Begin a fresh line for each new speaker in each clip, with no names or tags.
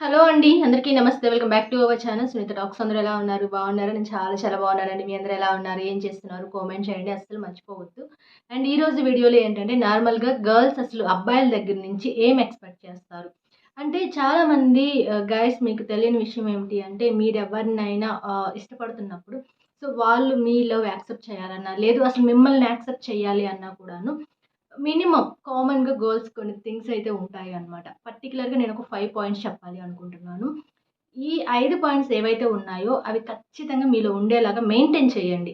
Hello అండి అందరికీ నమస్తే. Welcome back to our channel. Sunitha talks. అందరూ ఎలా ఉన్నారు? బాగున్నారు? నేను చాలా చాలా బాగున్నానండి. మీ అందరూ ఎలా ఉన్నారు? ఏం చేస్తున్నారు? కామెంట్ చేయండి. అసలు మర్చిపోవద్దు. అండ్ ఈరోజు వీడియోలో ఏంటంటే నార్మల్గా గర్ల్స్ అసలు అబ్బాయిల దగ్గర నుంచి ఏం ఎక్స్పెక్ట్ చేస్తారు? అంటే చాలామంది గైస్ మీకు తెలియని విషయం ఏమిటి అంటే మీరు ఎవరినైనా ఇష్టపడుతున్నప్పుడు సో వాళ్ళు మీ లవ్ యాక్సెప్ట్ చేయాలన్నా లేదు అసలు మిమ్మల్ని యాక్సెప్ట్ చేయాలి అన్నా కూడాను మినిమం కామన్గా గర్ల్స్ కొన్ని థింగ్స్ అయితే ఉంటాయి అనమాట పర్టికులర్గా నేను ఒక ఫైవ్ పాయింట్స్ చెప్పాలి అనుకుంటున్నాను. ఈ ఐదు పాయింట్స్ ఏవైతే ఉన్నాయో అవి ఖచ్చితంగా మీలో ఉండేలాగా మెయింటైన్ చేయండి.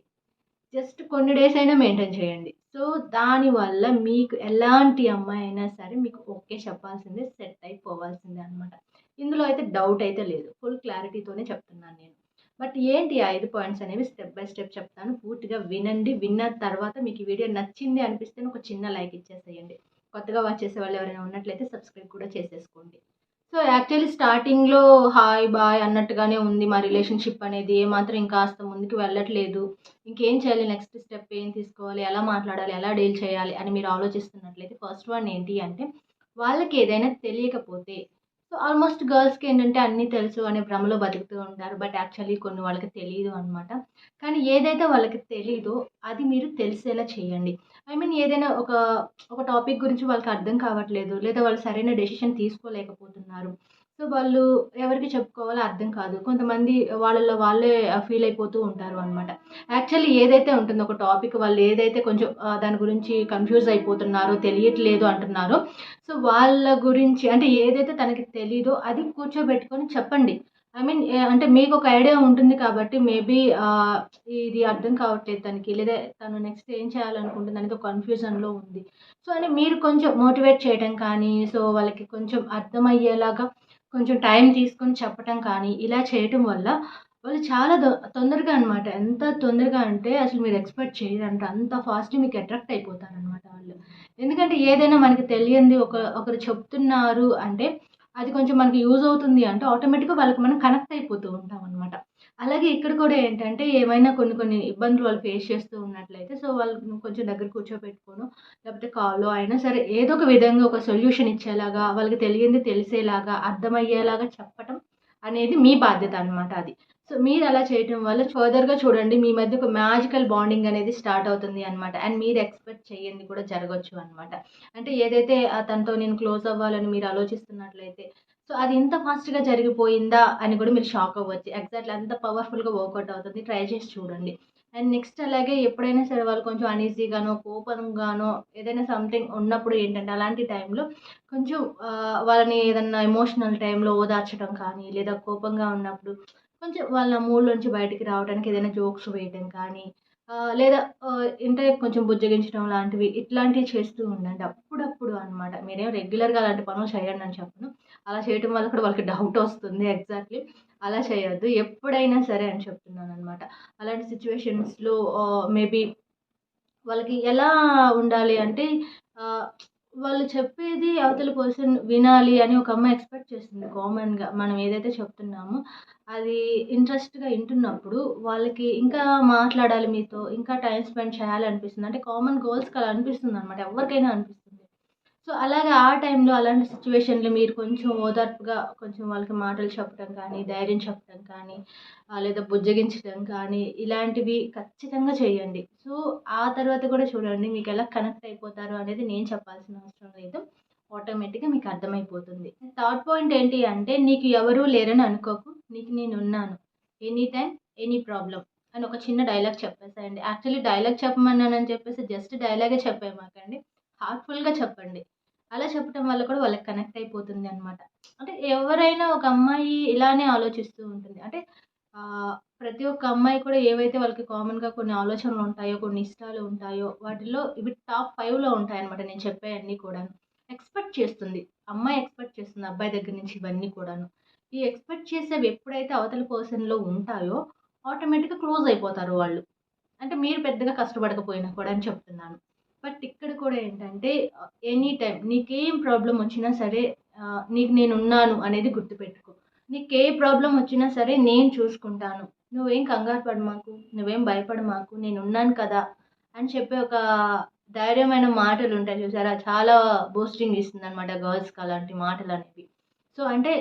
జస్ట్ కొన్ని డేస్ అయినా మెయింటైన్ చేయండి. సో దానివల్ల మీకు ఎలాంటి అమ్మాయి అయినా సరే మీకు ఓకే చెప్పాల్సిందే సెట్ అయిపోవాల్సిందే అనమాట ఇందులో అయితే డౌట్ అయితే లేదు. ఫుల్ క్లారిటీతోనే చెప్తున్నాను నేను. బట్ ఏంటి ఆ ఐదు పాయింట్స్ అనేవి స్టెప్ బై స్టెప్ చెప్తాను. పూర్తిగా వినండి విన్న తర్వాత మీకు ఈ వీడియో నచ్చింది అనిపిస్తే ఒక చిన్న లైక్ ఇచ్చేసేయండి. కొత్తగా వాచ్ చేసే వాళ్ళు ఎవరైనా ఉన్నట్లయితే సబ్స్క్రైబ్ కూడా చేసేసుకోండి. సో యాక్చువల్లీ స్టార్టింగ్లో హాయ్ బాయ్ అన్నట్టుగానే ఉంది మా రిలేషన్షిప్ అనేది. ఏమాత్రం ఇంకాస్త ముందుకు వెళ్ళట్లేదు. ఇంకేం చేయాలి? నెక్స్ట్ స్టెప్ ఏం తీసుకోవాలి? ఎలా మాట్లాడాలి? ఎలా డీల్ చేయాలి? అని మీరు ఆలోచిస్తున్నట్లయితే ఫస్ట్ వన్ ఏంటి అంటే వాళ్ళకి ఏదైనా తెలియకపోతే సో ఆల్మోస్ట్ గర్ల్స్కి ఏంటంటే అన్నీ తెలుసు అనే భ్రమలో బతుకుతూ ఉంటారు. బట్ యాక్చువల్లీ కొన్ని వాళ్ళకి తెలియదు అనమాట కానీ ఏదైతే వాళ్ళకి తెలీదో అది మీరు తెలిసేలా చేయండి. ఐ మీన్ ఏదైనా ఒక ఒక టాపిక్ గురించి వాళ్ళకి అర్థం కావట్లేదు లేదా వాళ్ళు సరైన డెసిషన్ తీసుకోలేకపోతున్నారు. సో వాళ్ళు ఎవరికి చెప్పుకోవాలో అర్థం కాదు. కొంతమంది వాళ్ళలో వాళ్ళే ఫీల్ అయిపోతూ ఉంటారు అనమాట యాక్చువల్లీ ఏదైతే ఉంటుందో ఒక టాపిక్ వాళ్ళు ఏదైతే కొంచెం దాని గురించి కన్ఫ్యూజ్ అయిపోతున్నారో తెలియట్లేదు అంటున్నారో సో వాళ్ళ గురించి అంటే ఏదైతే తనకి తెలీదో అది కూర్చోబెట్టుకొని చెప్పండి. ఐ మీన్ అంటే మీకు ఒక ఐడియా ఉంటుంది కాబట్టి మేబీ ఇది అర్థం కావట్లేదు తనకి. లేదా తను నెక్స్ట్ ఏం చేయాలనుకుంటుంది అనేది ఒక కన్ఫ్యూజన్లో ఉంది. సో అని మీరు కొంచెం మోటివేట్ చేయడం కానీ సో వాళ్ళకి కొంచెం అర్థమయ్యేలాగా కొంచెం టైం తీసుకొని చెప్పటం కానీ ఇలా చేయటం వల్ల వాళ్ళు చాలా తొందరగా అనమాట ఎంత తొందరగా అంటే అసలు మీరు ఎక్స్పెక్ట్ చేయరంట. అంత ఫాస్ట్ మీకు అట్రాక్ట్ అయిపోతారు అనమాట వాళ్ళు. ఎందుకంటే ఏదైనా మనకి తెలియంది ఒక ఒకరు చెప్తున్నారు అంటే అది కొంచెం మనకి యూజ్ అవుతుంది అంటే ఆటోమేటిక్గా వాళ్ళకి మనం కనెక్ట్ అయిపోతూ ఉంటాం అనమాట అలాగే ఇక్కడ కూడా ఏంటంటే ఏమైనా కొన్ని కొన్ని ఇబ్బందులు వాళ్ళు ఫేస్ చేస్తూ ఉన్నట్లయితే సో వాళ్ళు కొంచెం దగ్గర కూర్చోబెట్టుకోను లేకపోతే కాల్లో అయినా సరే ఏదో ఒక విధంగా ఒక సొల్యూషన్ ఇచ్చేలాగా వాళ్ళకి తెలియంది తెలిసేలాగా అర్థమయ్యేలాగా చెప్పటం అనేది మీ బాధ్యత అనమాట అది. సో మీరు అలా చేయటం వల్ల ఫర్దర్గా చూడండి మీ మధ్య ఒక మ్యాజికల్ బాండింగ్ అనేది స్టార్ట్ అవుతుంది అనమాట అండ్ మీరు ఎక్స్పెక్ట్ చేయండి కూడా జరగచ్చు అనమాట అంటే ఏదైతే తనతో నేను క్లోజ్ అవ్వాలని మీరు ఆలోచిస్తున్నట్లయితే సో అది ఇంత ఫాస్ట్గా జరిగిపోయిందా అని కూడా మీరు షాక్ అవ్వచ్చు. ఎగ్జాక్ట్లీ అంత పవర్ఫుల్గా వర్కౌట్ అవుతుంది. ట్రై చేసి చూడండి. అండ్ నెక్స్ట్ అలాగే ఎప్పుడైనా సరే వాళ్ళు కొంచెం అనీజీగానో కోపంగానో ఏదైనా సంథింగ్ ఉన్నప్పుడు ఏంటంటే అలాంటి టైంలో కొంచెం వాళ్ళని ఏదన్నా ఎమోషనల్ టైంలో ఓదార్చడం కానీ లేదా కోపంగా ఉన్నప్పుడు కొంచెం వాళ్ళ మూడ్లోంచి బయటికి రావడానికి ఏదైనా జోక్స్ వేయడం కానీ లేదా ఇంటర్ కొంచెం బుజ్జగించడం లాంటివి ఇట్లాంటివి చేస్తూ ఉండండి. అప్పుడప్పుడు అనమాట మీరేం రెగ్యులర్గా అలాంటి పనులు చేయండి అని చెప్పను. అలా చేయడం వల్ల కూడా వాళ్ళకి డౌట్ వస్తుంది ఎగ్జాక్ట్లీ. అలా చేయొద్దు. ఎప్పుడైనా సరే అని చెప్తున్నాను అనమాట అలాంటి సిచ్యువేషన్స్లో మేబీ వాళ్ళకి ఎలా ఉండాలి అంటే వాళ్ళు చెప్పేది అవతల పర్సన్ వినాలి అని ఒక అమ్మాయి ఎక్స్పెక్ట్ చేస్తుంది కామన్గా మనం ఏదైతే చెప్తున్నామో అది ఇంట్రెస్ట్గా వింటున్నప్పుడు వాళ్ళకి ఇంకా మాట్లాడాలి మీతో ఇంకా టైం స్పెండ్ చేయాలి అనిపిస్తుంది అంటే కామన్ గోల్స్కి అలా అనిపిస్తుంది అనమాట ఎవరికైనా అనిపిస్తుంది. సో అలాగే ఆ టైంలో అలాంటి సిచ్యువేషన్లో మీరు కొంచెం ఓదార్పుగా కొంచెం వాళ్ళకి మాటలు చెప్పడం కానీ ధైర్యం చెప్పడం కానీ లేదా బుజ్జగించడం కానీ ఇలాంటివి ఖచ్చితంగా చేయండి. సో ఆ తర్వాత కూడా చూడండి మీకు ఎలా కనెక్ట్ అయిపోతారు అనేది నేను చెప్పాల్సిన అవసరం లేదు. ఆటోమేటిక్గా మీకు అర్థమైపోతుంది. థర్డ్ పాయింట్ ఏంటి అంటే నీకు ఎవరూ లేరని అనుకోకు. నీకు నేను ఉన్నాను. ఎనీ టైం ఎనీ ప్రాబ్లం అని ఒక చిన్న డైలాగ్ చెప్పేసేయండి. యాక్చువల్లీ డైలాగ్ చెప్పమన్నానని చెప్పేసి జస్ట్ డైలాగే చెప్పేమాకండి హార్ట్ఫుల్గా చెప్పండి. అలా చెప్పడం వల్ల కూడా వాళ్ళకి కనెక్ట్ అయిపోతుంది అనమాట అంటే ఎవరైనా ఒక అమ్మాయి ఇలానే ఆలోచిస్తూ ఉంటుంది. అంటే ప్రతి ఒక్క అమ్మాయి కూడా ఏవైతే వాళ్ళకి కామన్గా కొన్ని ఆలోచనలు ఉంటాయో కొన్ని ఇష్టాలు ఉంటాయో వాటిలో ఇవి టాప్ ఫైవ్లో ఉంటాయన్నమాట నేను చెప్పే అన్నీ కూడాను. ఎక్స్పెక్ట్ చేస్తుంది. అమ్మాయి ఎక్స్పెక్ట్ చేస్తుంది. అబ్బాయి దగ్గర నుంచి ఇవన్నీ కూడాను. ఈ ఎక్స్పెక్ట్ చేసేవి ఎప్పుడైతే అవతల పర్సన్లో ఉంటాయో ఆటోమేటిక్గా క్లోజ్ అయిపోతారు వాళ్ళు. అంటే మీరు పెద్దగా కష్టపడకపోయినా కూడా అని చెప్తున్నాను. బట్ ఇక్కడ కూడా ఏంటంటే ఎనీ టైం నీకేం ప్రాబ్లం వచ్చినా సరే నీకు నేను ఉన్నాను అనేది గుర్తుపెట్టుకో. నీకు ఏ ప్రాబ్లం వచ్చినా సరే నేను చూసుకుంటాను. నువ్వేం కంగారు పడ మాకు నువ్వేం భయపడ మాకు నేను ఉన్నాను కదా అని చెప్పే ఒక ధైర్యమైన మాటలు ఉంటాయి చూసారా? చాలా బూస్టింగ్ ఇస్తుంది అనమాట గర్ల్స్కి అలాంటి మాటలు అనేవి సో అంటే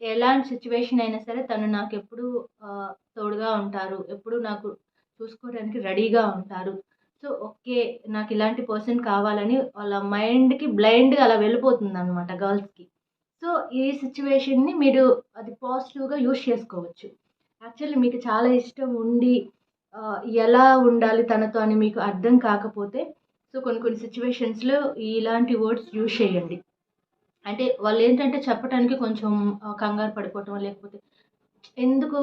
ఎలాంటి సిచ్యువేషన్ అయినా సరే తను నాకు ఎప్పుడు తోడుగా ఉంటారు. ఎప్పుడు నాకు చూసుకోవడానికి రెడీగా ఉంటారు. సో ఓకే నాకు ఇలాంటి పర్సన్ కావాలని వాళ్ళ మైండ్కి బ్లైండ్గా అలా వెళ్ళిపోతుంది అనమాట గర్ల్స్కి. సో ఈ సిచ్యువేషన్ని మీరు అది పాజిటివ్గా యూస్ చేసుకోవచ్చు. యాక్చువల్లీ మీకు చాలా ఇష్టం ఉండి ఎలా ఉండాలి తనతో అని మీకు అర్థం కాకపోతే సో కొన్ని కొన్ని సిచ్యువేషన్స్లో ఇలాంటి వర్డ్స్ యూజ్ చేయండి. అంటే వాళ్ళు ఏంటంటే చెప్పడానికి కొంచెం కంగారు పడిపోవటం లేకపోతే ఎందుకు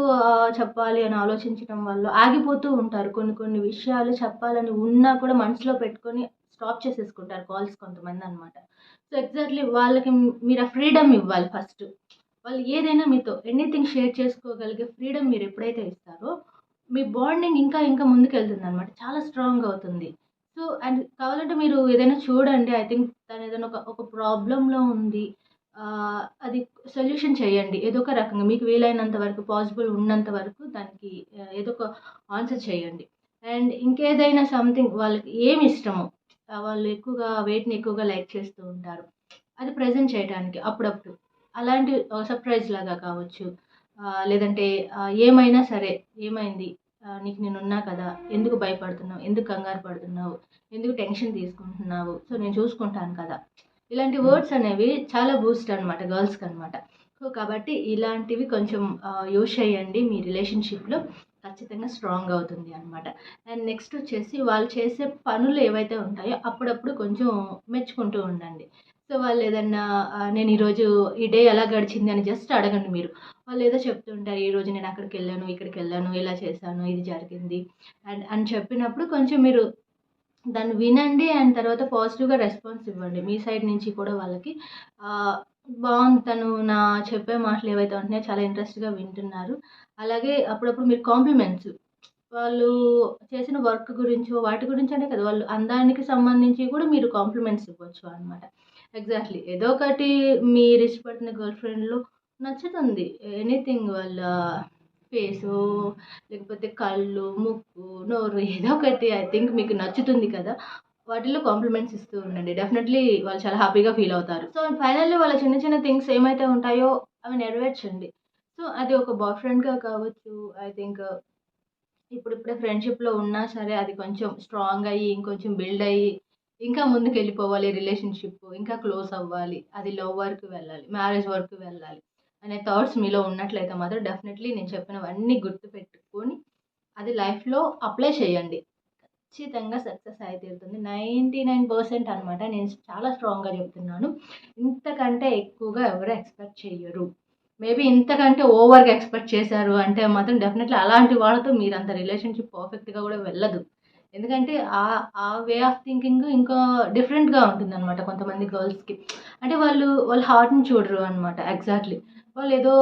చెప్పాలి అని ఆలోచించడం వల్ల ఆగిపోతూ ఉంటారు. కొన్ని కొన్ని విషయాలు చెప్పాలని ఉన్నా కూడా మనసులో పెట్టుకొని స్టాప్ చేసేసుకుంటారు కాల్స్ కొంతమంది అనమాట సో ఎగ్జాక్ట్లీ వాళ్ళకి మీరు ఆ ఫ్రీడమ్ ఇవ్వాలి ఫస్ట్ వాళ్ళు ఏదైనా మీతో ఎనీథింగ్ షేర్ చేసుకోగలిగే ఫ్రీడమ్ మీరు ఎప్పుడైతే ఇస్తారో మీ బాండింగ్ ఇంకా ఇంకా ముందుకు వెళ్తుంది అనమాట చాలా స్ట్రాంగ్ అవుతుంది. సో అండ్ కావాలంటే మీరు ఏదైనా చూడండి. ఐ థింక్ తను ఏదైనా ఒక ఒక ప్రాబ్లంలో ఉంది. అది సొల్యూషన్ చేయండి. ఏదో ఒక రకంగా మీకు వీలైనంత వరకు పాసిబుల్ ఉన్నంత వరకు దానికి ఏదో ఒక ఆన్సర్ చేయండి. అండ్ ఇంకేదైనా సంథింగ్ వాళ్ళకి ఏమి ఇష్టమో వాళ్ళు ఎక్కువగా వెయిట్ని ఎక్కువగా లైక్ చేస్తూ ఉంటారు. అది ప్రజెంట్ చేయడానికి అప్పుడప్పుడు. అలాంటి సర్ప్రైజ్ లాగా కావచ్చు. లేదంటే ఏమైనా సరే ఏమైంది? నీకు నేను ఉన్నా కదా ఎందుకు భయపడుతున్నావు? ఎందుకు కంగారు పడుతున్నావు? ఎందుకు టెన్షన్ తీసుకుంటున్నావు? సో నేను చూసుకుంటాను కదా. ఇలాంటి వర్డ్స్ అనేవి చాలా బూస్ట్ అనమాట గర్ల్స్కి అనమాట సో కాబట్టి ఇలాంటివి కొంచెం యూస్ చేయండి మీ రిలేషన్షిప్లో ఖచ్చితంగా స్ట్రాంగ్ అవుతుంది అనమాట అండ్ నెక్స్ట్ వచ్చేసి వాళ్ళు చేసే పనులు ఏవైతే ఉంటాయో అప్పుడప్పుడు కొంచెం మెచ్చుకుంటూ ఉండండి. సో వాళ్ళు ఏదన్నా నేను ఈరోజు ఈ డే ఎలా గడిచింది అని జస్ట్ అడగండి మీరు. వాళ్ళు ఏదో చెప్తుంటారు ఈరోజు నేను అక్కడికి వెళ్ళాను ఇక్కడికి వెళ్ళాను ఇలా చేశాను ఇది జరిగింది. అండ్ అని చెప్పినప్పుడు కొంచెం మీరు దాన్ని వినండి అండ్ తర్వాత పాజిటివ్గా రెస్పాన్స్ ఇవ్వండి. మీ సైడ్ నుంచి కూడా వాళ్ళకి. బాగుంది తను నా చెప్పే మాటలు ఏవైతే ఉంటున్నాయో చాలా ఇంట్రెస్ట్గా వింటున్నారు. అలాగే అప్పుడప్పుడు మీరు కాంప్లిమెంట్స్. వాళ్ళు చేసిన వర్క్ గురించి వాటి గురించి అనే కదా. వాళ్ళు అందానికి సంబంధించి కూడా మీరు కాంప్లిమెంట్స్ ఇవ్వచ్చు అనమాట ఎగ్జాక్ట్లీ. ఏదో ఒకటి మీరు ఇష్టపడుతున్న గర్ల్ ఫ్రెండ్లో నచ్చుతుంది. ఎనీథింగ్ వాళ్ళ ఫేసు లేకపోతే కళ్ళు ముక్కు నోరు ఏదో ఒకటి ఐ థింక్ మీకు నచ్చుతుంది కదా. వాటిల్లో కాంప్లిమెంట్స్ ఇస్తూ ఉండండి. డెఫినెట్లీ వాళ్ళు చాలా హ్యాపీగా ఫీల్ అవుతారు. సో ఫైనల్లీ వాళ్ళ చిన్న చిన్న థింగ్స్ ఏమైతే ఉంటాయో అవి నెరవేర్చండి. సో అది ఒక బాయ్ ఫ్రెండ్గా కావచ్చు ఐ థింక్ ఇప్పుడిప్పుడే ఫ్రెండ్షిప్లో ఉన్నా సరే అది కొంచెం స్ట్రాంగ్ అయ్యి ఇంకొంచెం బిల్డ్ అయ్యి ఇంకా ముందుకు వెళ్ళిపోవాలి రిలేషన్షిప్ ఇంకా క్లోజ్ అవ్వాలి. అది లవ్ వరకు వెళ్ళాలి మ్యారేజ్ వరకు వెళ్ళాలి. అనే థాట్స్ మీలో ఉన్నట్లయితే మాత్రం డెఫినెట్లీ నేను చెప్పినవన్నీ గుర్తు పెట్టుకొని అది లైఫ్లో అప్లై చేయండి. ఖచ్చితంగా సక్సెస్ అయితీరుతుంది నైంటీ నైన్ పర్సెంట్ అనమాట నేను చాలా స్ట్రాంగ్గా చెప్తున్నాను. ఇంతకంటే ఎక్కువగా ఎవరు ఎక్స్పెక్ట్ చేయరు మేబీ ఇంతకంటే ఓవర్గా ఎక్స్పెక్ట్ చేశారు అంటే మాత్రం డెఫినెట్లీ అలాంటి వాళ్ళతో మీరు అంత రిలేషన్షిప్ పర్ఫెక్ట్గా కూడా వెళ్ళదు. ఎందుకంటే ఆ ఆ వే ఆఫ్ థింకింగ్ ఇంకా డిఫరెంట్గా ఉంటుంది అనమాట కొంతమంది గర్ల్స్కి అంటే వాళ్ళు వాళ్ళ హార్ట్ని చూడరు అనమాట ఎగ్జాక్ట్లీ వాళ్ళు ఏదో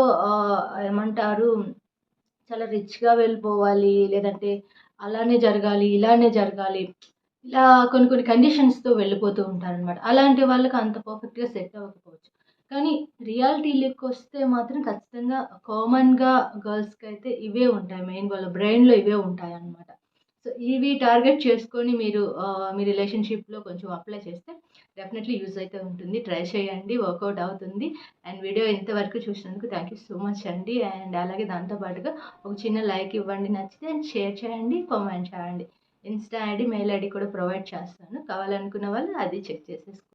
ఏమంటారు చాలా రిచ్గా వెళ్ళిపోవాలి లేదంటే అలానే జరగాలి ఇలానే జరగాలి ఇలా కొన్ని కొన్ని కండిషన్స్తో వెళ్ళిపోతూ ఉంటారనమాట అలాంటి వాళ్ళకి అంత పర్ఫెక్ట్గా సెట్ అవ్వకపోవచ్చు. కానీ రియాలిటీలోకి వస్తే మాత్రం ఖచ్చితంగా కామన్గా గర్ల్స్కి అయితే ఇవే ఉంటాయి మెయిన్ వాళ్ళ బ్రెయిన్లో ఇవే ఉంటాయి అన్నమాట సో ఇవి టార్గెట్ చేసుకొని మీరు మీ రిలేషన్షిప్లో కొంచెం అప్లై చేస్తే డెఫినెట్లీ యూజ్ అయితే ఉంటుంది. ట్రై చేయండి వర్కౌట్ అవుతుంది. అండ్ వీడియో ఇంతవరకు చూసినందుకు థ్యాంక్ యూ సో మచ్ అండి. అండ్ అలాగే దాంతోపాటుగా ఒక చిన్న లైక్ ఇవ్వండి నచ్చితే అండ్ షేర్ చేయండి కామెంట్ చేయండి. ఇన్స్టా ఐడి మెయిల్ ఐడి కూడా ప్రొవైడ్ చేస్తాను. కావాలనుకున్న వాళ్ళు అది చెక్ చేసేసుకోండి